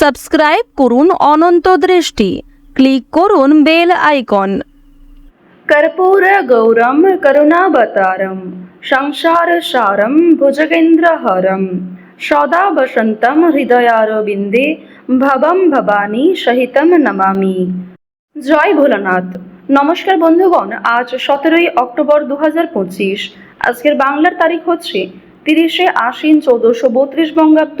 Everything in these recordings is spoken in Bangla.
সাবস্ক্রাইব করুন অনন্ত দৃষ্টি। ক্লিক করুন বেল আইকন। কর্পূর গৌরম করুণাবতারম, সংসার সারম ভুজগেন্দ্রহরম, সদা বসন্তম হৃদয়ারবিন্দে ভবম ভবানী সহিতম নমামি। জয় ভোলানাথ। নমস্কার বন্ধুগণ, আজ সতেরোই অক্টোবর দু হাজার পঁচিশ। আজকের বাংলার তারিখ হচ্ছে তিরিশে আশ্বিন চৌদ্দশো বত্রিশ বঙ্গাব্দ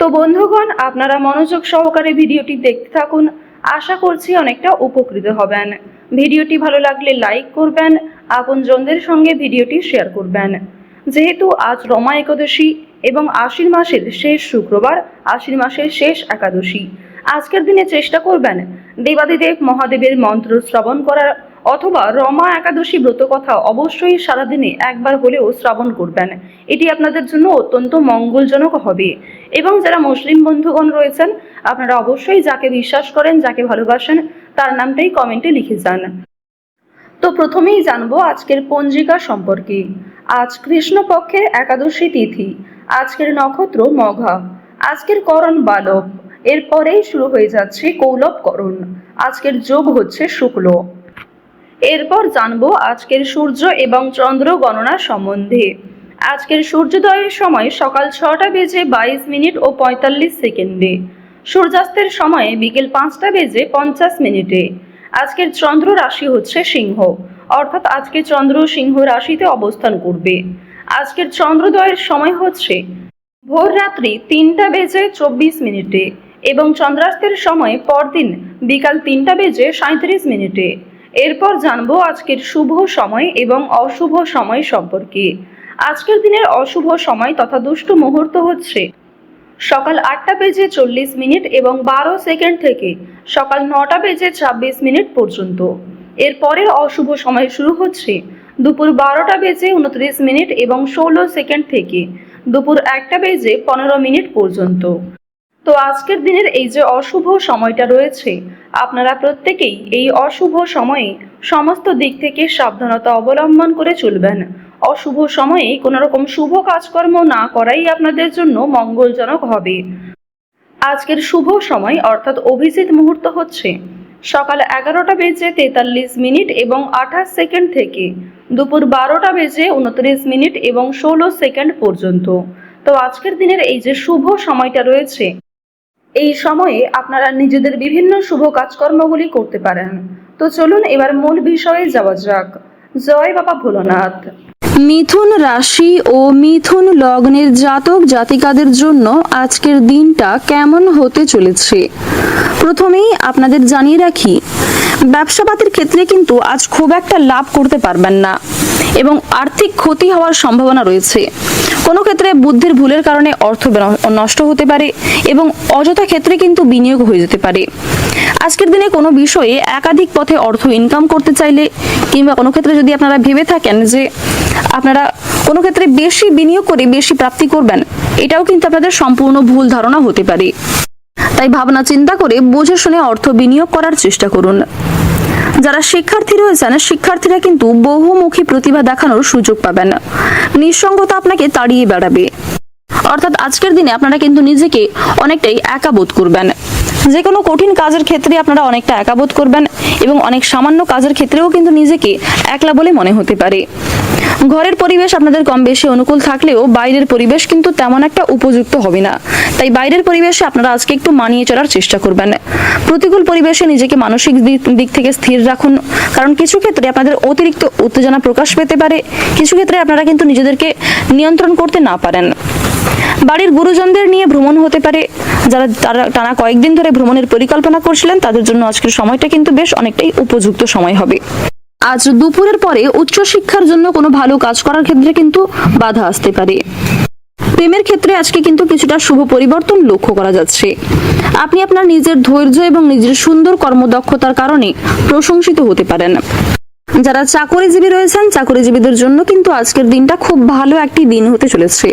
তো বন্ধুগণ, আপনারা মনোযোগ সহকারে ভিডিওটি দেখতে থাকুন। আশা করছি অনেকটা উপকৃত হবেন। ভিডিওটি ভালো লাগলে লাইক করবেন, আপনজনদের সঙ্গে ভিডিওটি শেয়ার করবেন। যেহেতু আজ রমা একাদশী এবং আশ্বিন মাসের শেষ শুক্রবার, আশ্বিন মাসের শেষ একাদশী। আজকের দিনে চেষ্টা করবেন দেবাদিদেব মহাদেবের মন্ত্র শ্রবণ করার অথবা রমা একাদশী ব্রত কথা অবশ্যই সারাদিনে একবার হলেও শ্রবণ করবেন। এটি আপনাদের জন্য অত্যন্ত মঙ্গলজনক হবে। এবং যারা মুসলিম বন্ধুগণ রয়েছেন, আপনারা অবশ্যই যাকে বিশ্বাস করেন, যাকে ভালোবাসেন, তার নামটাই কমেন্টে লিখে যান। তো প্রথমেই জানব আজকের পঞ্জিকা সম্পর্কে। আজ কৃষ্ণপক্ষের একাদশী তিথি, আজকের নক্ষত্র মঘা। আজকের করণ বালব এরপরেই শুরু হয়ে যাচ্ছে কৌলবকরণ আজকের যোগ হচ্ছে শুক্ল। এরপর জানব আজকের সূর্য এবং চন্দ্র গণনা সম্বন্ধে। আজকের সূর্যোদয়ের সময় সকাল ছটা বেজে বাইশ মিনিট ও পঁয়তাল্লিশ সেকেন্ডে। সূর্যাস্তের সময় বিকেল পাঁচটা বেজে পঞ্চাশ মিনিটে। আজকের চন্দ্র রাশি হচ্ছে সিংহ। অর্থাৎ আজকে চন্দ্র সিংহ রাশিতে অবস্থান করবে। আজকের চন্দ্রোদয়ের সময় হচ্ছে ভোর রাত্রি তিনটা বেজে চব্বিশ মিনিটে এবং চন্দ্রাস্তের সময় পরদিন বিকাল তিনটা বেজে সাঁত্রিশ মিনিটে। এরপর জানব আজকের শুভ সময় এবং অশুভ সময় সম্পর্কে। আজকের দিনের অশুভ সময় তথা দুষ্ট মুহূর্ত হচ্ছে। সকাল আটটা বেজে চল্লিশ মিনিট এবং বারো সেকেন্ড থেকে সকাল নটা বেজে ছাব্বিশ মিনিট পর্যন্ত। এর পরের অশুভ সময় শুরু হচ্ছে দুপুর বারোটা বেজে উনত্রিশ মিনিট এবং ষোলো সেকেন্ড থেকে দুপুর একটা বেজে পনেরো মিনিট পর্যন্ত। তো আজকের দিনের এই যে অশুভ সময়টা রয়েছে, আপনারা প্রত্যেকেই এই অশুভ সময়ে সমস্ত দিক থেকে সাবধানতা অবলম্বন করে চলবেন। অশুভ সময়ে কোনো রকম শুভ কাজকর্ম না করাই আপনাদের জন্য মঙ্গলজনক হবে। আজকের শুভ সময় অর্থাৎ অভিজিৎ মুহূর্ত হচ্ছে। সকাল এগারোটা বেজে তেতাল্লিশ মিনিট এবং আঠাশ সেকেন্ড থেকে দুপুর বারোটা বেজে উনত্রিশ মিনিট এবং ষোলো সেকেন্ড পর্যন্ত। তো আজকের দিনের এই যে শুভ সময়টা রয়েছে, এই সময়ে আপনারা নিজেদের বিভিন্ন শুভ কাজকর্মগুলি করতে পারেন। তো চলুন এবার মূল বিষয়ে যাওয়া যাক। জয় বাবা ভোলানাথ। মিথুন রাশি ও মিথুন লগ্নের জাতক জাতিকাদের জন্য আজকের দিনটা কেমন হতে চলেছে? প্রথমেই আপনাদের জানিয়ে রাখি, ব্যবসাপাতির ক্ষেত্রে কিন্তু আজ খুব একটা লাভ করতে পারবেন না। এবং আর্থিক ক্ষতি হওয়ার সম্ভাবনা রয়েছে। কোনো ক্ষেত্রে বুদ্ধির ভুলের কারণে অর্থ নষ্ট হতে পারে এবং অযথা ক্ষেত্রে কিন্তু বিনিয়োগ হয়ে যেতে পারে। আজকের দিনে কোনো বিষয়ে একাধিক পথে অর্থ ইনকাম করতে চাইলে কিংবা কোনো ক্ষেত্রে যদি আপনারা ভেবে থাকেন যে আপনারা কোনো ক্ষেত্রে বেশি বিনিয়োগ করে বেশি প্রাপ্তি করবেন, এটাও কিন্তু আপনাদের সম্পূর্ণ ভুল ধারণা হতে পারে। তাই ভাবনা চিন্তা করে বুঝে শুনে অর্থ বিনিয়োগ করার চেষ্টা করুন। যারা শিক্ষার্থী রয়েছেন, শিক্ষার্থীরা কিন্তু বহুমুখী প্রতিভা দেখানোর সুযোগ পাবেন। নিঃসঙ্গতা আপনাকে তাড়িয়ে বেড়াবে। অর্থাৎ আজকের দিনে আপনারা কিন্তু নিজেকে অনেকটাই একা বোধ করবেন। যে কোনো কঠিন কাজের ক্ষেত্রে আপনারা অনেকটা একাবোধ করবেন এবং অনেক সামান্য কাজের ক্ষেত্রেও কিন্তু নিজেকে একলা বলে মনে হতে পারে। ঘরের পরিবেশ আপনাদের কম বেশি অনুকূল থাকলেও বাইরের পরিবেশ কিন্তু তেমন একটা উপযুক্ত হবে না। তাই বাইরের পরিবেশে আপনারা আজকে একটু মানিয়ে চলার চেষ্টা করবেন। প্রতিকূল পরিবেশে নিজেকে মানসিক দিক- থেকে স্থির রাখুন। কারণ কিছু ক্ষেত্রে আপনাদের অতিরিক্ত উত্তেজনা প্রকাশ পেতে পারে। কিছু ক্ষেত্রে আপনারা কিন্তু নিজেদেরকে নিয়ন্ত্রণ করতে না পারেন। বাড়ির গুরুজনদের নিয়ে ভ্রমণ হতে পারে। যারা, তারা টানা কয়েকদিন ধরে ভ্রমণের পরিকল্পনা করছিলেন, তাদের জন্য আজকের সময়টা কিন্তু বেশ অনেকটাই উপযুক্ত সময় হবে। আজ দুপুরের পরে উচ্চশিক্ষার জন্য কোনো ভালো কাজ করার ক্ষেত্রে কিন্তু বাধা আসতে পারে। প্রেমের ক্ষেত্রে আজকে কিন্তু কিছুটা শুভ পরিবর্তন লক্ষ্য করা যাচ্ছে। আপনি আপনার নিজের ধৈর্য এবং নিজের সুন্দর কর্মদক্ষতার কারণে প্রশংসিত হতে পারেন। যারা চাকরিজীবী রয়েছেন, চাকরিজীবীদের জন্য কিন্তু আজকের দিনটা খুব ভালো একটি দিন হতে চলেছে।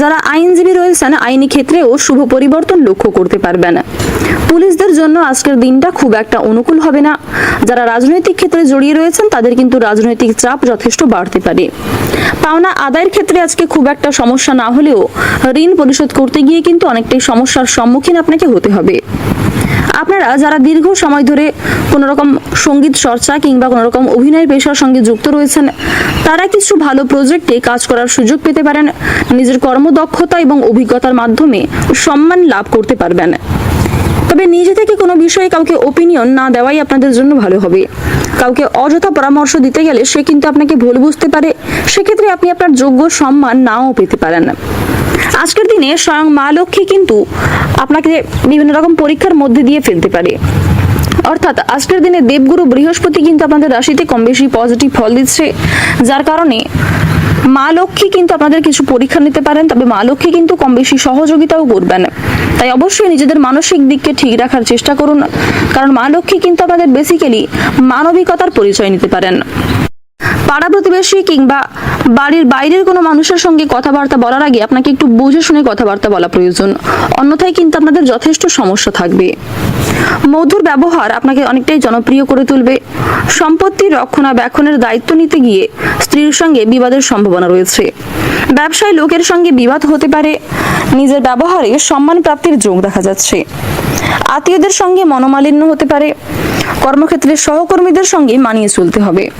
যারা আইনজীবী রয়েছেন, আইনি ক্ষেত্রেও শুভ পরিবর্তন লক্ষ্য করতে পারবেন। পুলিশদের জন্য আজকের দিনটা খুব একটা অনুকূল হবে না। যারা রাজনৈতিক ক্ষেত্রে জড়িয়ে রয়েছেন, তাদের কিন্তু রাজনৈতিক চাপ যথেষ্ট বাড়তে পারে। পাওনা আদায়ের ক্ষেত্রে আজকে খুব একটা সমস্যা না হলেও ঋণ পরিশোধ করতে গিয়ে কিন্তু অনেকটাই সমস্যার সম্মুখীন আপনাকে হতে হবে। আপনারা যারা দীর্ঘ সময় ধরে কোনো রকম সংগীত চর্চা কিংবা কোনো রকম অভিনয় পেশার সঙ্গে যুক্ত রয়েছেন, তারা কিছু ভালো প্রজেক্টে কাজ করার সুযোগ পেতে পারেন, নিজের কর্মদক্ষতা এবং অভিজ্ঞতার মাধ্যমে সম্মান লাভ করতে পারবেন। তবে নিজে থেকে কোনো বিষয়ে কাউকে ওপিনিয়ন না দেওয়াই আপনাদের জন্য ভালো হবে। কাউকে অযথা পরামর্শ দিতে গেলে সে কিন্তু আপনাকে ভুল বুঝতে পারে। সেক্ষেত্রে আপনি আপনার যোগ্য সম্মান নাও পেতে পারেন। আজকের দিনে স্বয়ং মা লক্ষ্মী কিন্তু আপনাকে বিভিন্ন রকম পরীক্ষার মধ্যে দিয়ে ফেলতে পারে। অর্থাৎ আজকের দিনে দেবগুরু বৃহস্পতি কিন্তু আপনাদের রাশিতে কম বেশি পজিটিভ ফল দিচ্ছে, যার কারণে মা লক্ষ্মী কিন্তু আপনাদের কিছু পরীক্ষা নিতে পারেন, তবে মা লক্ষ্মী কিন্তু কম বেশি সহযোগিতাও করবেন। তাই অবশ্যই নিজেদের মানসিক দিককে ঠিক রাখার চেষ্টা করুন, কারণ মা লক্ষ্মী কিন্তু আপনাদের বেসিক্যালি মানবিকতার পরিচয় নিতে পারেন। পাড়া প্রতিবেশী কিংবা বাড়ির বাইরের কোনো মানুষের সঙ্গে কথাবার্তা বলার আগে আপনাকে একটু বুঝে শুনে কথাবার্তা বলা প্রয়োজন। অন্যথায় কিন্তু আপনাদের যথেষ্ট সমস্যা থাকবে। মধুর ব্যবহার আপনাকে অনেকটাই জনপ্রিয় করে তুলবে। সম্পত্তি রক্ষণাবেক্ষণের দায়িত্ব নিতে গিয়ে স্ত্রীর সঙ্গে বিবাদের সম্ভাবনা রয়েছে। ব্যবসায় লোকের সঙ্গে বিবাদ হতে পারে। নিজের ব্যবহারে সম্মান প্রাপ্তির যোগ দেখা যাচ্ছে। আত্মীয়দের সঙ্গে মনোমালিন্য হতে পারে। কর্মক্ষেত্রে সহকর্মীদের সঙ্গে মানিয়ে চলতে হবে।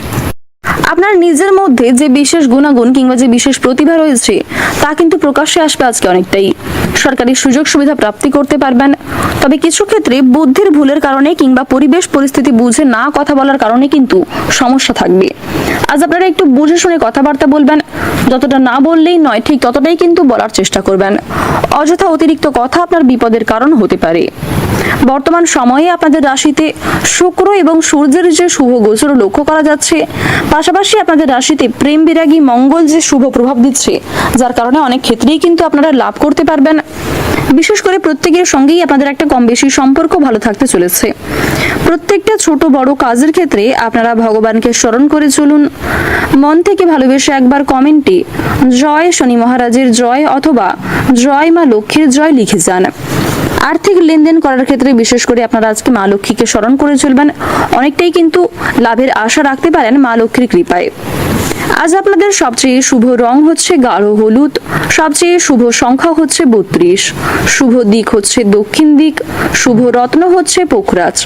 আপনার নিজের মধ্যে যে বিশেষ গুণাগুণ কিংবা যে বিশেষ প্রতিভা রয়েছে, তা কিন্তু প্রকাশ্যে আসবে আজকে অনেকটাই। সরকারি সুযোগ সুবিধা প্রাপ্তি করতে পারবেন। তবে কিছু ক্ষেত্রে বুদ্ধির ভুলের কারণে কিংবা পরিবেশ পরিস্থিতি বুঝে না কথা বলার কারণে কিন্তু সমস্যা থাকবে। আজ আপনারা একটু বুঝে শুনে কথাবার্তা বলবেন। যতটা না বললেই নয়, ঠিক ততটাই কিন্তু বলার চেষ্টা করবেন। অযথা অতিরিক্ত কথা আপনার বিপদের কারণ হতে পারে। বর্তমান সময়ে আপনাদের রাশিতে শুক্র এবং সূর্যের যে শুভ গোচর লক্ষ্য করা যাচ্ছে পাশাপাশি আপনাদের রাশিতে প্রেম, বিরাগী, মঙ্গল যে শুভ প্রভাব দিচ্ছে, যার কারণে অনেক ক্ষেত্রেই কিন্তু আপনারা লাভ করতে পারবেন। বিশেষ করে প্রত্যেকের সঙ্গেই আপনাদের একটা কম বেশি সম্পর্ক ভালো থাকতে চলেছে। প্রত্যেকটা ছোট, বড় কাজের ক্ষেত্রে আপনারা ভগবানকে স্মরণ করে চলুন। মন থেকে ভালোবেসে একবার কমেন্টে জয় শনি মহারাজের জয় অথবা জয় মা লক্ষ্মীর জয় লিখে যান। আর্থিক লেনদেন করার ক্ষেত্রে বিশেষ করে আপনারা আজকে মা লক্ষ্মীকে স্মরণ করে চলবেন, অনেকটাই কিন্তু লাভের আশা রাখতে পারেন মা লক্ষ্মীর কৃপায়। আজ আপনাদের সবচেয়ে শুভ রং হচ্ছে গাঢ় হলুদ, সবচেয়ে শুভ সংখ্যা হচ্ছে বত্রিশ। শুভ দিক হচ্ছে দক্ষিণ দিক, শুভ রত্ন হচ্ছে পোখরাজ।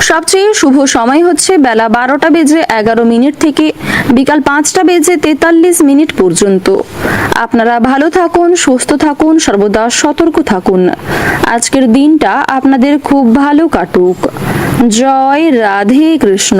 সবচেয়ে শুভ সময় হচ্ছে বেলা বারোটা বেজে এগারো মিনিট থেকে বিকাল পাঁচটা বেজে তেতাল্লিশ মিনিট পর্যন্ত। আপনারা ভালো থাকুন, সুস্থ থাকুন, সর্বদা সতর্ক থাকুন। আজকের দিনটা আপনাদের খুব ভালো কাটুক। জয় রাধে কৃষ্ণ।